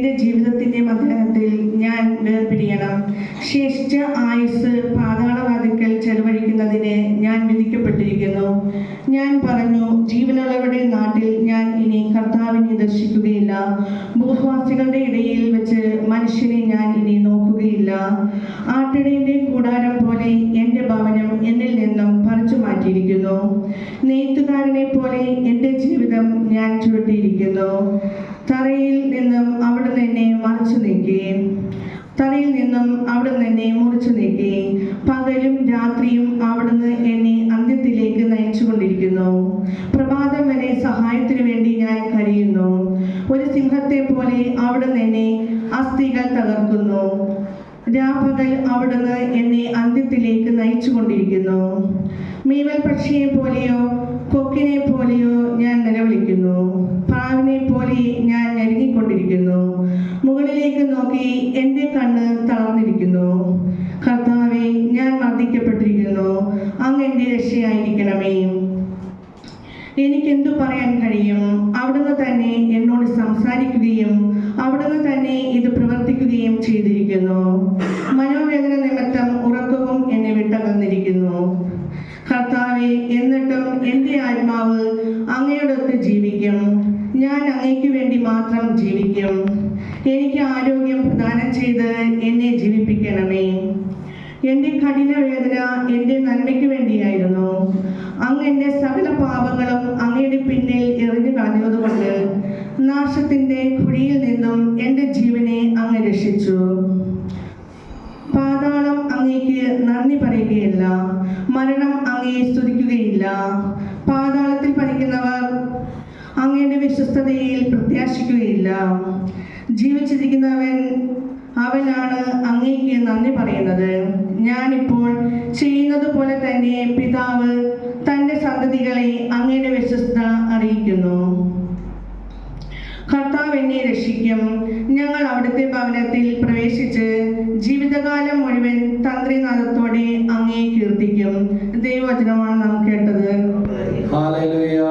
എന്റെ ജീവിതത്തിന്റെ മധ്യത്തിൽ ഞാൻ വേർപിരിയണം. ശേഷിച്ച ആയുസ് പാതാളവാതിക്കൽ ചെലവഴിക്കുന്നതിന് ഞാൻ വിധിക്കപ്പെട്ടിരിക്കുന്നു. ഞാൻ പറഞ്ഞു ജീവനുള്ളവരുടെ നാട്ടിൽ ഞാൻ ഇനി കർത്താവിനെ ദർശിക്കുകയില്ല. ഭൂവാസികളുടെ ഇടയിൽ വെച്ച് മനുഷ്യനെ ഞാൻ ഇനി നോക്കുകയില്ല. ആട്ടിടയുടെ കൂടാരം പോലെ എന്റെ ഭവനം എന്നിൽ നിന്നും പറിച്ചു മാറ്റിയിരിക്കുന്നു. നെയ്ത്തുകാരനെ പോലെ എന്റെ ജീവിതം ഞാൻ ചുരുട്ടിയിരിക്കുന്നു. തറയിൽ മറിച്ചു നീക്കി തലയിൽ നിന്നും അവിടുന്ന് എന്നെ മുറിച്ചു നീക്കി. പകലും രാത്രിയും അവിടുന്ന് എന്നെ അന്ത്യത്തിലേക്ക് നയിച്ചുകൊണ്ടിരിക്കുന്നു. പ്രഭാതം വരെ സഹായത്തിനു വേണ്ടി ഞാൻ കഴിയുന്നു. ഒരു സിംഹത്തെ പോലെ അവിടുന്ന് എന്നെ അസ്ഥികൾ തകർക്കുന്നു. രാപകൽ അവിടുന്ന് എന്നെ അന്ത്യത്തിലേക്ക് നയിച്ചുകൊണ്ടിരിക്കുന്നു. മീവൽ പക്ഷിയെ പോലെയോ കൊക്കിനെ പോലെയോ ഞാൻ നിലവിളിക്കുന്നു. പ്രാവിനെ പോലെ ഞാൻ നോക്കി എന്റെ കണ്ണ് തളർന്നിരിക്കുന്നു കർത്താവെ ഞാൻ മർദ്ദിക്കപ്പെട്ടിരിക്കുന്നു. അങ്ങ് എന്റെ രക്ഷയായിരിക്കണമേ. എനിക്കെന്തു പറയാൻ കഴിയും? അവിടുന്ന് തന്നെ എന്നോട് സംസാരിക്കുകയും അവിടുന്ന് തന്നെ ഇത് പ്രവർത്തിക്കുകയും ചെയ്തിരിക്കുന്നു. മനോവേദന നിമിത്തം ഉറക്കവും എന്നെ വിട്ടകന്നിരിക്കുന്നു. കർത്താവെ എന്നിട്ടും എന്റെ ആത്മാവ് അങ്ങയോടൊത്ത് ജീവിക്കും. ഞാൻ അങ്ങയ്ക്ക് വേണ്ടി മാത്രം ജീവിക്കും. എനിക്ക് ആരോഗ്യം പ്രദാനം ചെയ്ത് എന്നെ ജീവിപ്പിക്കണമേ. എന്റെ കഠിന വേദന എന്റെ നന്മയ്ക്ക് വേണ്ടിയായിരുന്നു. അങ്ങ് എന്റെ സകല പാപങ്ങളും അങ്ങയുടെ പിന്നിൽ എറിഞ്ഞു കളഞ്ഞതുകൊണ്ട് നാശത്തിന്റെ കുഴിയിൽ നിന്നും എന്റെ ജീവനെ അങ്ങ് രക്ഷിച്ചു. പാതാളം അങ്ങേക്ക് നന്ദി പറയുകയില്ല. മരണം അങ്ങയെ സ്തുതിക്കുകയില്ല. പാതാളത്തിൽ പതിക്കുന്നവർ അങ്ങയുടെ വിശ്വസ്തതയിൽ പ്രത്യാശിക്കുകയില്ല. ജീവിച്ചിരിക്കുന്നവൻ അവനാണ് അങ്ങേക്ക് നന്ദി പറയുന്നത്. ഞാനിപ്പോൾ ചെയ്യുന്നത് പോലെ തന്നെ പിതാവ് തന്റെ സന്തതികളെ അങ്ങയുടെ വിശ്വസ്ത അറിയിക്കുന്നു. കർത്താവ് എന്നെ രക്ഷിക്കും. ഞങ്ങൾ അവിടുത്തെ ഭവനത്തിൽ പ്രവേശിച്ച് ജീവിതകാലം മുഴുവൻ തന്ത്രിനാഥത്തോടെ അങ്ങേ കീർത്തിക്കും. ദൈവവചനമാണ് നാം കേട്ടത്. ഹല്ലേലൂയ,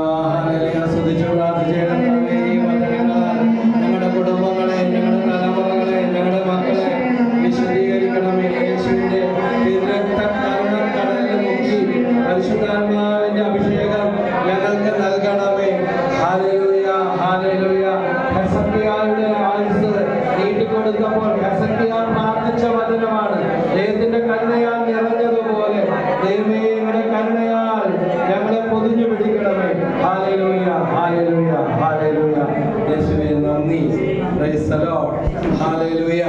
വചനമാണ് ദൈവത്തിന്റെ കരുണയാൽ നിറഞ്ഞതുപോലെ ദൈവമേ നിങ്ങളുടെ കരുണയാൽ ഞങ്ങളെ പൊതിഞ്ഞു പിടിക്കണമേ. ഹാലേലൂയ ഹാലേലൂയ ഹാലേലൂയ യേശുവേ നന്ദി. ഹാലേലൂയ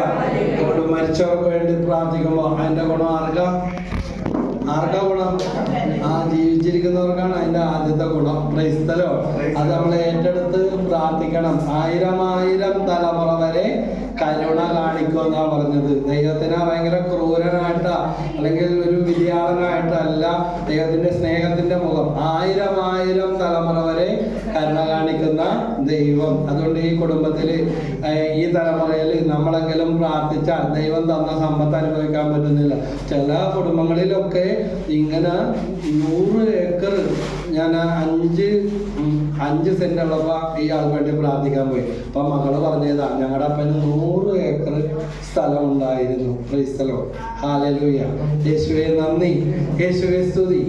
ഇവിടെ മരിച്ചവർക്ക് വേണ്ടി പ്രാർത്ഥിക്കുമ്പോൾ അതിന്റെ ഗുണം ആർക്കാ? ആർക്കാ ഗുണം? ആ ജീവിച്ചിരിക്കുന്നവർക്കാണ് അതിന്റെ ആദ്യത്തെ ഗുണം. ക്രൈസ്തലോ അത് നമ്മൾ ഏറ്റെടുത്ത് പ്രാർത്ഥിക്കണം. ആയിരം ആയിരം തലമുറ വരെ കരുണ കാണിക്കുമെന്നാ പറഞ്ഞത്. ദൈവത്തിന് ഭയങ്കര ക്രൂരനായിട്ടാ അല്ലെങ്കിൽ ഒരു വിദ്യാളനായിട്ടല്ല ദൈവത്തിന്റെ സ്നേഹത്തിന്റെ മുഖം. ആയിരം ആയിരം തലമുറ വരെ കരുണ കാണിക്കുന്ന ദൈവം. അതുകൊണ്ട് ഈ കുടുംബത്തിൽ ഈ തലമുറയിൽ നമ്മളെങ്കിലും പ്രാർത്ഥിച്ചാൽ ദൈവം തന്ന സമ്പത്ത് അനുഭവിക്കാൻ പറ്റുന്നില്ല. ചില കുടുംബങ്ങളിലൊക്കെ ഇങ്ങനെ നൂറ് ഏക്കർ ഞാൻ അഞ്ച് അഞ്ച് സെന്റ് ഉള്ളപ്പോ ഈ ആൾക്ക് വേണ്ടി പ്രാർത്ഥിക്കാൻ പോയി. അപ്പൊ മകൾ പറഞ്ഞതാ ഞങ്ങളുടെ അപ്പന് നൂറ് ഏക്കർ സ്ഥലം ഉണ്ടായിരുന്നു ക്രൈസ്തലോ ഹാലലൂയ. യേശുവെ നന്ദി. യേശുവെ സ്തുതി.